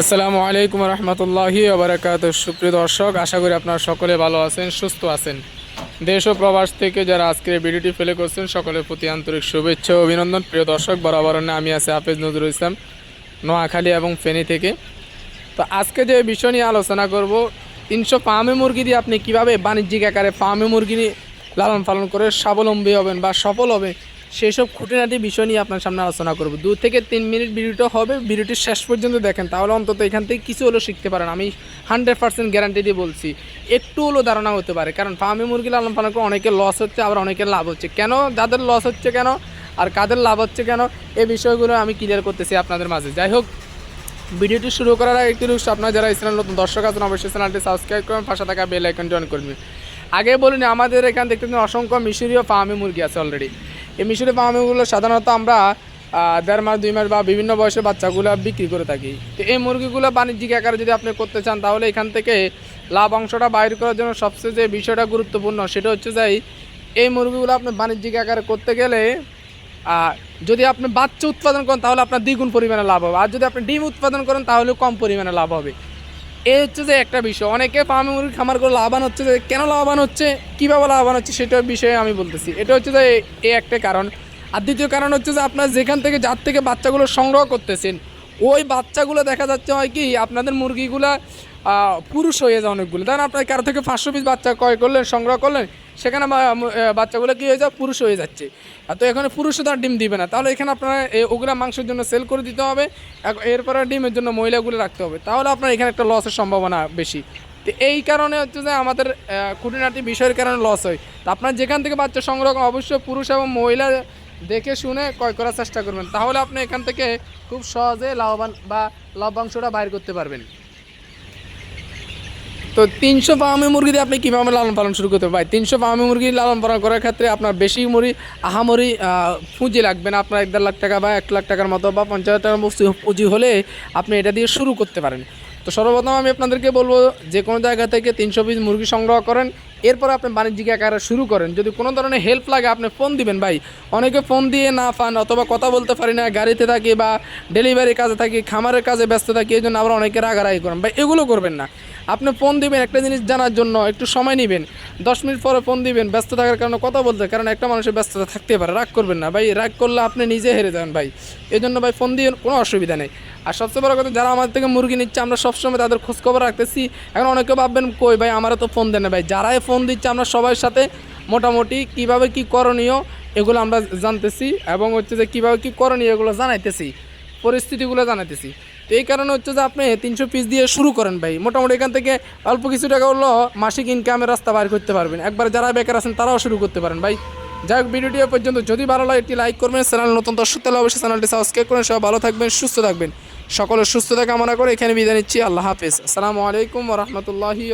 আসসালামু আলাইকুম রহমতুল্লাহি ওবরাকাত সুপ্রিয় দর্শক, আশা করি আপনারা সকলে ভালো আছেন, সুস্থ আছেন। দেশ ও প্রবাস থেকে যারা আজকের ভিডিওটি ফেলে করছেন, সকলের প্রতি আন্তরিক শুভেচ্ছা অভিনন্দন। প্রিয় দর্শক, বরাবর আমি আছি হাফেজ নজরুল ইসলাম, নোয়াখালী এবং ফেনী থেকে। তো আজকে যে বিষয় নিয়ে আলোচনা করব, তিনশো ফার্মে মুরগি দিয়ে আপনি কীভাবে বাণিজ্যিক আকারে ফার্মে মুরগি লালন পালন করে স্বাবলম্বী হবেন বা সফল হবে সেই সব খুঁটিনাটি বিষয় নিয়ে আপনার সামনে আলোচনা করব। দু থেকে তিন মিনিট ভিডিওটা হবে, ভিডিওটি শেষ পর্যন্ত দেখেন, তাহলে অন্তত এখান থেকে কিছু হলেও শিখতে পারেন। আমি হান্ড্রেড পার্সেন্ট গ্যারান্টি দিয়ে বলছি, একটু হলেও ধারণা হতে পারে, কারণ ফার্মে মুরগি লালন পালন করে অনেকের লস হচ্ছে, আবার অনেকের লাভ হচ্ছে। কেন? যাদের লস হচ্ছে কেন? আর কাদের লাভ হচ্ছে কেন? এই বিষয়গুলো আমি ক্লিয়ার করতেছি আপনাদের মাঝে। যাই হোক, ভিডিওটি শুরু করার আগে একটু রিকোয়েস্ট আপনারা যারা ইসলাম নতুন, দর্শক আছেন, অবশ্যই চ্যানেলটি সাবস্ক্রাইব করবেন পাশে থাকা বেল আইকনটি অন করবেন আগে বলুন, আমাদের এখান দেখতে অসংখ্য মিশরীয় ফার্মি মুরগি আছে অলরেডি এই মিশরি ফার্মিগুলো সাধারণত আমরা দেড় মাস, দুই মাস বা বিভিন্ন বয়সের বাচ্চাগুলো বিক্রি করে থাকি। তো এই মুরগিগুলো বাণিজ্যিক আকারে যদি আপনি করতে চান, তাহলে এখান থেকে লাভ অংশটা বাইর করার জন্য সবচেয়ে যে বিষয়টা গুরুত্বপূর্ণ, সেটা হচ্ছে যে এই মুরগিগুলো আপনি বাণিজ্যিক আকারে করতে গেলে যদি আপনি বাচ্চা উৎপাদন করেন, তাহলে আপনার দ্বিগুণ পরিমাণে লাভ হবে। আর যদি আপনি ডিম উৎপাদন করেন তাহলে কম পরিমাণে লাভ হবে। এই হচ্ছে যে একটা বিষয়, অনেকে ফার্মে মুরগি খামার করে লাভবান হচ্ছে যে, কেন লাভবান হচ্ছে, কীভাবে লাভবান হচ্ছে সেটার বিষয়ে আমি বলতেছি। এটা হচ্ছে যে এ একটা কারণ। আর দ্বিতীয় কারণ হচ্ছে যে আপনার যেখান থেকে, যার থেকে বাচ্চাগুলো সংগ্রহ করতেছেন, ওই বাচ্চাগুলো দেখা যাচ্ছে হয় কি, আপনাদের মুরগিগুলা পুরুষ হয়ে যায় অনেকগুলো। ধরেন আপনার কারও থেকে পাঁচশো পিস বাচ্চা ক্রয় করলেন, সংগ্রহ করলেন, সেখানে বাচ্চাগুলো কী হয়ে যায়? পুরুষ হয়ে যাচ্ছে। তো এখানে পুরুষও তার ডিম দিবে না। তাহলে এখানে আপনার ওগুলা মাংসের জন্য সেল করে দিতে হবে। এরপরে ডিমের জন্য মহিলাগুলো রাখতে হবে। তাহলে আপনার এখানে একটা লসের সম্ভাবনা বেশি। তো এই কারণে হচ্ছে যে আমাদের খুঁটিনাটি বিষয়ের কারণে লস হয়। তো আপনার যেখান থেকে বাচ্চা সংগ্রহ অবশ্যই পুরুষ এবং মহিলা দেখে শুনে ক্রয় করার চেষ্টা করবেন। তাহলে আপনি এখান থেকে খুব সহজে লাভবান বা লভ্যাংশটা বাইর করতে পারবেন। তো তিনশো ফার্মি মুরগি দিয়ে আপনি কীভাবে লালন পালন শুরু করতে ভাই, তিনশো ফার্মি মুরগি লালন পালন করার ক্ষেত্রে আপনার বেশি মুড়ি আহামরি পুঁজি লাগবে না। আপনার এক দেড় লাখ টাকা বা এক লাখ টাকার মতো বা পঞ্চাশ টাকার মতো পুঁজি হলে আপনি এটা দিয়ে শুরু করতে পারেন। তো সর্বপ্রথম আমি আপনাদেরকে বলব, যে কোনো জায়গা থেকে তিনশো পিস মুরগি সংগ্রহ করেন। এরপর আপনি বাণিজ্যিক আকারে শুরু করেন। যদি কোনো ধরনের হেল্প লাগে, আপনি ফোন দিবেন ভাই। অনেকে ফোন দিয়ে না পান অথবা কথা বলতে পারি না, গাড়িতে থাকি বা ডেলিভারি কাজে থাকি, খামারের কাজে ব্যস্ত থাকি এই জন্য আবার অনেকে রাগারাগি করেন। ভাই, এগুলো করবেন না। আপনি ফোন দিবেন, একটা জিনিস জানার জন্য একটু সময় নেবেন। দশ মিনিট পরে ফোন দিবেন, ব্যস্ত থাকার কারণে কথা বলতে, কারণ একটা মানুষের ব্যস্ততা থাকতে পারে, রাগ করবেন না। ভাই, রাগ করলে আপনি নিজে হেরে যাবেন ভাই। এই জন্য ভাই, ফোন দিয়ে কোনো অসুবিধা নেই। আর সবচেয়ে বড় কথা, যারা আমাদের থেকে মুরগি নিচ্ছে, আমরা সবসময় তাদের খোঁজখবর রাখতেছি। এখন অনেকে ভাববেন, কই ভাই, আমারও তো ফোন দেন না ভাই। যারাই ফোন দিচ্ছে, আমরা সবার সাথে মোটামুটি কীভাবে কি করণীয়, এগুলো আমরা জানতেছি এবং হচ্ছে যে কীভাবে কী করণীয়, এগুলো জানাইতেছি। পরিস্থিতিগুলো জানাইতেছি। তো এই কারণে হচ্ছে যে আপনি তিনশো পিস দিয়ে শুরু করেন ভাই। মোটামুটি এখান থেকে অল্প কিছু টাকা হলো মাসিক ইনকামের রাস্তা বার করতে পারবেন। একবার যারা বেকার আছেন তারাও শুরু করতে পারেন ভাই। যাই হোক, ভিডিওটি পর্যন্ত। যদি ভালো লাগে একটি লাইক করবেন, চ্যানেল নতুন দর্শক, তাহলে অবশ্যই চ্যানেলটি সাবস্ক্রাইব করেন। সবাই ভালো থাকবেন, সুস্থ থাকবেন। সকলের সুস্থতা কামনা করে এখানে বিদায় নিচ্ছি। আল্লাহ হাফেজ। আসসালামু আলাইকুম রহমতুল্লাহি